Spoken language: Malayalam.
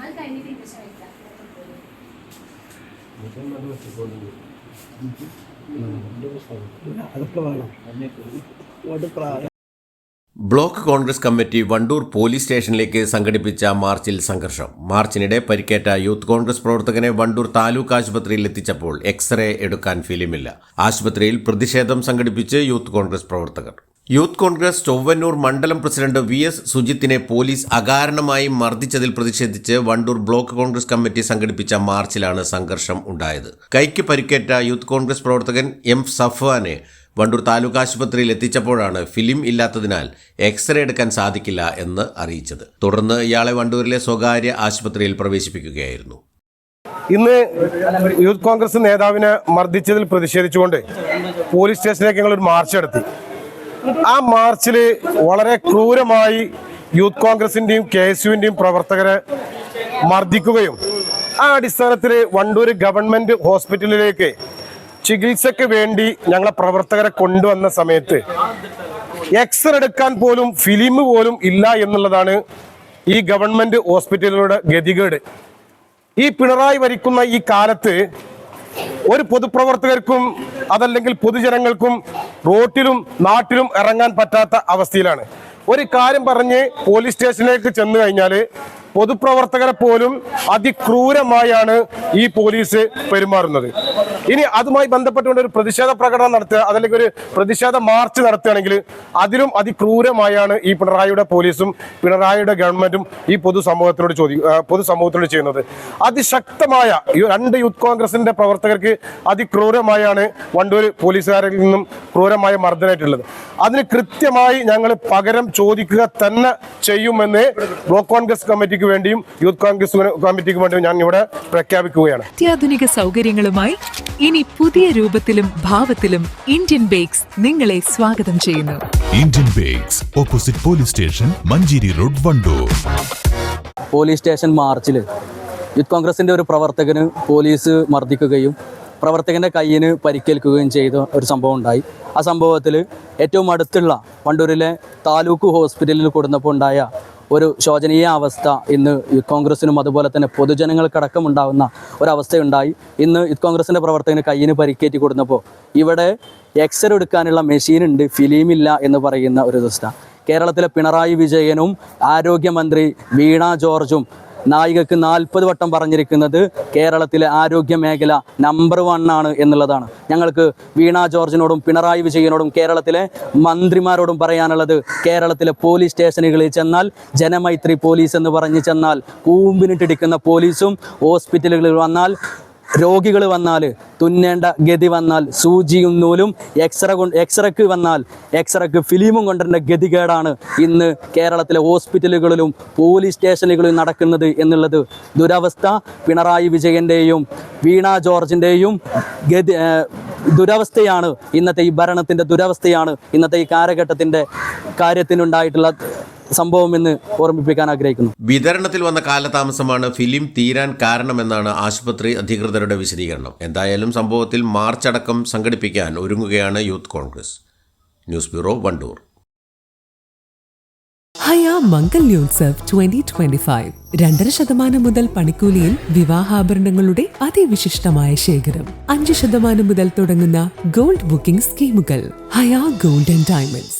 അത് കഴിഞ്ഞിട്ട് ഇഞ്ചക്ഷൻ വെക്കാം അതൊക്കെ വേണം ഒരു പ്രായം block Congress committee Wandoor police സ്റ്റേഷനിലേക്ക് സംഘടിപ്പിച്ച മാർച്ചിൽ സംഘർഷം. മാർച്ചിനിടെ പരിക്കേറ്റ യൂത്ത് കോൺഗ്രസ് പ്രവർത്തകനെ വണ്ടൂർ താലൂക്ക് ആശുപത്രിയിൽ എത്തിച്ചപ്പോൾ എക്സ്റേ എടുക്കാൻ ഫിലിമില്ല. ആശുപത്രിയിൽ പ്രതിഷേധം സംഘടിപ്പിച്ച് യൂത്ത് കോൺഗ്രസ് പ്രവർത്തകർ. യൂത്ത് കോൺഗ്രസ് ചൊവ്വന്നൂർ മണ്ഡലം പ്രസിഡന്റ് വി എസ് സുജിത്തിനെ പോലീസ് അകാരണമായി മർദ്ദിച്ചതിൽ പ്രതിഷേധിച്ച് വണ്ടൂർ ബ്ലോക്ക് കോൺഗ്രസ് കമ്മിറ്റി സംഘടിപ്പിച്ച മാർച്ചിലാണ് സംഘർഷം ഉണ്ടായത്. കൈക്ക് പരിക്കേറ്റ യൂത്ത് കോൺഗ്രസ് പ്രവർത്തകൻ എം സഫ്വാനെ വണ്ടൂർ താലൂക്ക് ആശുപത്രിയിൽ എത്തിച്ചപ്പോഴാണ് ഫിലിം ഇല്ലാത്തതിനാൽ എക്സ്റേ എടുക്കാൻ സാധിക്കില്ല എന്ന് അറിയിച്ചത്. തുടർന്ന് ഇയാളെ വണ്ടൂരിലെ സ്വകാര്യ ആശുപത്രിയിൽ പ്രവേശിപ്പിക്കുകയായിരുന്നു. ഇന്ന് യൂത്ത് കോൺഗ്രസ് നേതാവിനെ മർദ്ദിച്ചതിൽ പ്രതിഷേധിച്ചുകൊണ്ട് പോലീസ് സ്റ്റേഷനിലേക്ക് ഞങ്ങൾ ഒരു മാർച്ച് നടത്തി. ആ മാർച്ചിൽ വളരെ ക്രൂരമായി യൂത്ത് കോൺഗ്രസിന്റെയും കെ എസ് യുവിന്റെയും പ്രവർത്തകരെ മർദ്ദിക്കുകയും ആ അടിസ്ഥാനത്തിൽ വണ്ടൂർ ഗവൺമെന്റ് ഹോസ്പിറ്റലിലേക്ക് ചികിത്സയ്ക്ക് വേണ്ടി ഞങ്ങളെ പ്രവർത്തകരെ കൊണ്ടുവന്ന സമയത്ത് എക്സ്റേ എടുക്കാൻ പോലും ഫിലിം പോലും ഇല്ല എന്നുള്ളതാണ് ഈ ഗവൺമെന്റ് ഹോസ്പിറ്റലുകളുടെ ഗതികേട്. ഈ പിണറായി വരിക്കുന്ന ഈ കാലത്ത് ഒരു പൊതുപ്രവർത്തകർക്കും അതല്ലെങ്കിൽ പൊതുജനങ്ങൾക്കും റോട്ടിലും നാട്ടിലും ഇറങ്ങാൻ പറ്റാത്ത അവസ്ഥയിലാണ്. ഒരു കാര്യം പറഞ്ഞ് പോലീസ് സ്റ്റേഷനിലേക്ക് ചെന്ന് കഴിഞ്ഞാൽ പൊതുപ്രവർത്തകരെ പോലും അതിക്രൂരമായാണ് ഈ പോലീസ് പെരുമാറുന്നത്. ഇനി അതുമായി ബന്ധപ്പെട്ടുകൊണ്ട് ഒരു പ്രതിഷേധ പ്രകടനം നടത്തുക അതല്ലെങ്കിൽ ഒരു പ്രതിഷേധ മാർച്ച് നടത്തുകയാണെങ്കിൽ അതിലും അതിക്രൂരമായാണ് ഈ പിണറായിയുടെ പോലീസും പിണറായിയുടെ ഗവൺമെന്റും ഈ പൊതുസമൂഹത്തിനോട് ചോദി പൊതുസമൂഹത്തിനോട് ചെയ്യുന്നത്. അതിശക്തമായ രണ്ട് യൂത്ത് കോൺഗ്രസിന്റെ പ്രവർത്തകർക്ക് അതിക്രൂരമായാണ് വണ്ടൂർ പോലീസുകാരിൽ നിന്നും ക്രൂരമായ മർദ്ദനമായിട്ടുള്ളത്. അതിന് കൃത്യമായി ഞങ്ങൾ പകരം ചോദിക്കുക തന്നെ ചെയ്യുമെന്ന് ബ്ലോക്ക് കോൺഗ്രസ് കമ്മിറ്റിക്ക് വേണ്ടിയും യൂത്ത് കോൺഗ്രസ് കമ്മിറ്റിക്ക് വേണ്ടിയും ഞാൻ ഇവിടെ പ്രഖ്യാപിക്കുകയാണ്. അത്യാധുനിക സൗകര്യങ്ങളുമായി ഇനി പുതിയ രൂപത്തിലും ഭാവത്തിലും ഇന്ത്യൻ ബേക്സ് നിങ്ങളെ സ്വാഗതം ചെയ്യുന്നു. Indian Bakes opposite police station Manjeri road Wandoor. Police station മാർച്ചിൽ യൂത്ത് കോൺഗ്രസിന്റെ ഒരു പ്രവർത്തകന് പോലീസ് മർദ്ദിക്കുകയും പ്രവർത്തകന്റെ കയ്യിന് പരിക്കേൽക്കുകയും ചെയ്ത ഒരു സംഭവം ഉണ്ടായി. ആ സംഭവത്തിൽ ഏറ്റവും അടുത്തുള്ള വണ്ടൂരിലെ താലൂക്ക് ഹോസ്പിറ്റലിൽ കൊടുന്നപ്പോൾ ഉണ്ടായ ഒരു ശോചനീയ അവസ്ഥ ഇന്ന് യൂത്ത് കോൺഗ്രസിനും അതുപോലെ തന്നെ പൊതുജനങ്ങൾക്കടക്കം ഉണ്ടാകുന്ന ഒരവസ്ഥയുണ്ടായി. ഇന്ന് യൂത്ത് കോൺഗ്രസിന്റെ പ്രവർത്തകന് കയ്യിന് പരിക്കേറ്റി കൊടുത്തപ്പോൾ ഇവിടെ എക്സ്റേ എടുക്കാനുള്ള മെഷീനുണ്ട് ഫിലിമില്ല എന്ന് പറയുന്ന ഒരു അവസ്ഥ. കേരളത്തിലെ പിണറായി വിജയനും ആരോഗ്യമന്ത്രി വീണ ജോർജും നായികക്ക് നാൽപ്പത് വട്ടം പറഞ്ഞിരിക്കുന്നത് കേരളത്തിലെ ആരോഗ്യ മേഖല നമ്പർ വൺ ആണ് എന്നുള്ളതാണ്. ഞങ്ങൾക്ക് വീണ ജോർജിനോടും പിണറായി വിജയനോടും കേരളത്തിലെ മന്ത്രിമാരോടും പറയാനുള്ളത് കേരളത്തിലെ പോലീസ് സ്റ്റേഷനുകളിൽ ചെന്നാൽ ജനമൈത്രി പോലീസ് എന്ന് പറഞ്ഞു ചെന്നാൽ കൂമ്പിനിട്ടിടിക്കുന്ന പോലീസും ഹോസ്പിറ്റലുകളിൽ വന്നാൽ രോഗികൾ വന്നാൽ തുന്നേണ്ട ഗതി വന്നാൽ സൂചിയും നൂലും എക്സ്റേ കൊണ്ട് എക്സ്റേക്ക് വന്നാൽ എക്സ്റേക്ക് ഫിലിമും കൊണ്ടുവരേണ്ട ഗതികേടാണ് ഇന്ന് കേരളത്തിലെ ഹോസ്പിറ്റലുകളിലും പോലീസ് സ്റ്റേഷനുകളിലും നടക്കുന്നത് എന്നുള്ളത്. ദുരവസ്ഥ പിണറായി വിജയന്റെയും വീണ ജോർജിന്റെയും ഗതി ദുരവസ്ഥയാണ് ഇന്നത്തെ ഈ ഭരണത്തിന്റെ ദുരവസ്ഥയാണ് ഇന്നത്തെ ഈ കാലഘട്ടത്തിന്റെ കാര്യത്തിനുണ്ടായിട്ടുള്ള സംഭവം എന്ന് ഓർമ്മിപ്പിക്കാൻ ആഗ്രഹിക്കുന്നു. വിതരണത്തിൽ വന്ന കാലതാമസമാണ് ഫിലിം തീരാൻ കാരണമെന്നാണ് ആശുപത്രി അധികൃതരുടെ വിശദീകരണം. എന്തായാലും സംഭവത്തിൽ മാർച്ച് അടക്കം സംഘടിപ്പിക്കാൻ ഒരുങ്ങുകയാണ് youth Congress. News bureau Wandoor. Haya Mangalyotsav twenty twenty five രണ്ടര ശതമാനം മുതൽ പണിക്കൂലിയിൽ വിവാഹാഭരണങ്ങളുടെ അതിവിശിഷ്ടമായ ശേഖരം. അഞ്ച് ശതമാനം മുതൽ തുടങ്ങുന്ന ഗോൾഡ് ബുക്കിംഗ് സ്കീമുകൾ. ഹയാ ഗോൾഡ് ആൻഡ് ഡയമണ്ട്സ്.